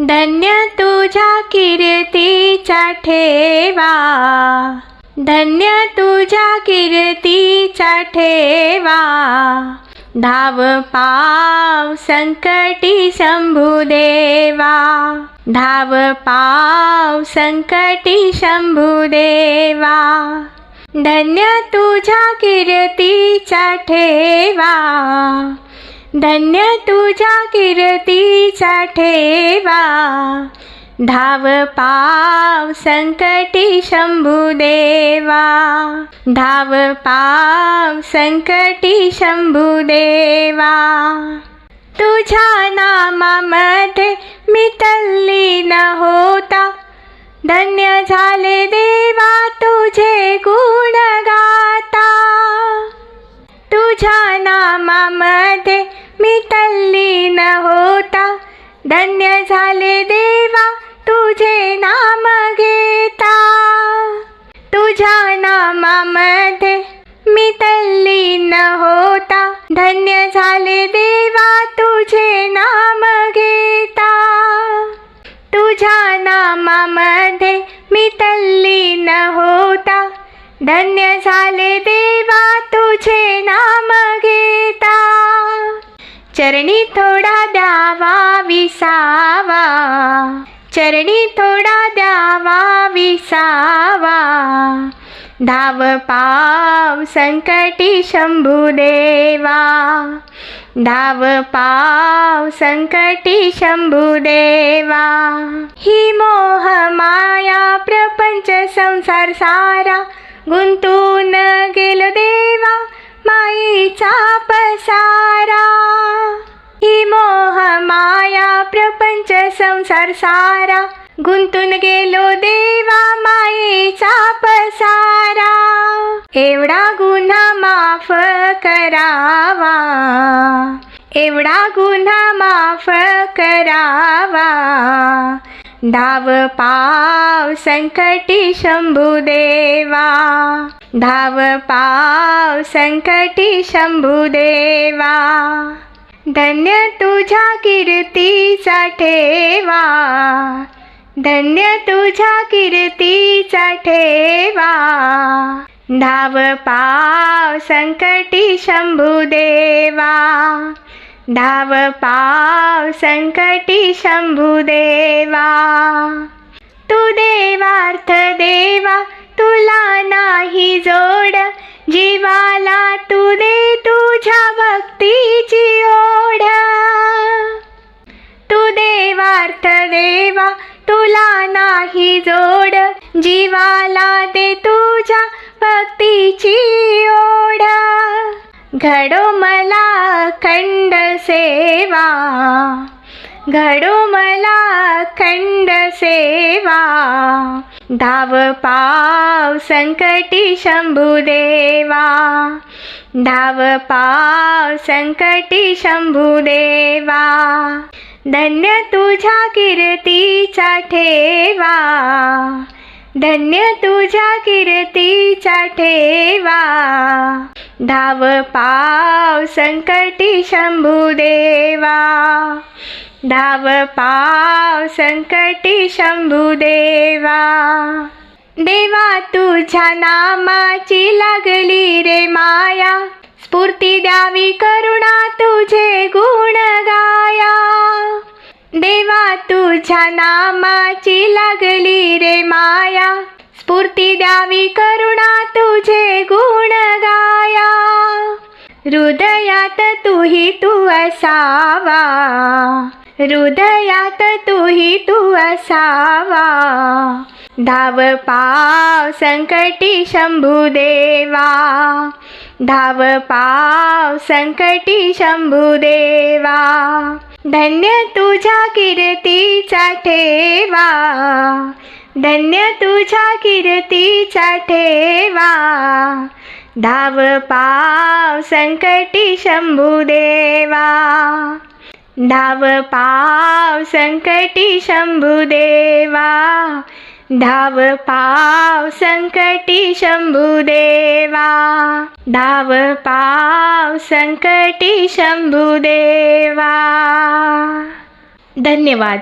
धन्य तुझ्या कीर्तीचा ठेवा. धन्य तुझ्या कीर्तीचा ठेवा. धाव पाव संकटी शंभू देवा. धाव पाव संकटी शंभू देवा. धन्य तुझ्या कीर्तीचा ठेवा. धन्य तुझ्या कीर्तीचा ठेवा. धाव पाव संकटी शंभुदेवा धाव पाव संकटी शंभुदेवा तुझ्या नामामध्ये मी तल्लीन होता. धन्य झाले देवा तुझे गुण गाता. तुझ्या नामामध्ये तल्लीन होता। धन्य झाले देवा, तुझे नाम घेता। तुझ्या नामामध्ये मी तल्लीन होता। धन्य झाले देवा, तुझे नाम घेता। तुझ्या नामामध्ये मी तल्लीन होता। धन्य झाले देवा चरणी थोडा द्यावा विसावा. चरणी थोडा द्यावा विसावा. धाव पाव संकटी शंभू देवा. धाव पाव संकटी शंभू देवा. ही मोह माया प्रपंच संसार सारा गुंतून गेलो देवा. माईचा पसारा ही मोह माया प्रपंच संसार सारा. गुंतून गेलो देवा मायेचा पसारा. एवढा गुन्हा माफ करावा. एवढा गुन्हा माफ करावा. धाव पाव संकटी शंभुदेवा धाव पाव संकटी शंभुदेवा धन्य तुझ्या कीर्तीचा ठेवा. धन्य तुझ्या कीर्तीचा ठेवा. धाव पाव संकटी शंभुदेवा धाव पाव संकटी शंभुदेवा तू देवार्थ देवा तुला नाही जोड. जीवाला तू दे तुझ्या भक्तीची ओढ. तू देवार्थ देवा तुला नाही जोड. जीवाला दे तुझ्या भक्तीची ओढ. घडो मला खंड सेवा घडो मला खंड सेवा. धाव पाव संकटी शंभुदेवा धाव पाव संकटी शंभुदेवा धन्य तुझ्या कीर्तीचा ठेवा. धन्य तुझ्या कीर्तीचा ठेवा. धाव पाव संकटी शंभुदेवा धाव पाव संकटी शंभुदेवा देवा तुझ्या नामाची लागली रे माया. स्फूर्ती द्यावी करुणा तुझे गुण गाया. देवा तुझ्या नामाची लागली रे माया. स्फूर्ती द्यावी करुणा तुझे गुण हृदयात तुही तू असावा. हृदयात तुही तू असावा. धाव पाव संकटी शंभुदेवा धाव पाव संकटी शंभुदेवा धन्य तुझ्या कीर्तीचा ठेवा. धन्य तुझ्या कीर्तीचा ठेवा. धाव पाव संकटी शंभुदेवा. धाव पाव संकटी शंभुदेवा. धाव पाव संकटी शंभुदेवा. धाव पाव संकटी शंभुदेवा. धन्यवाद.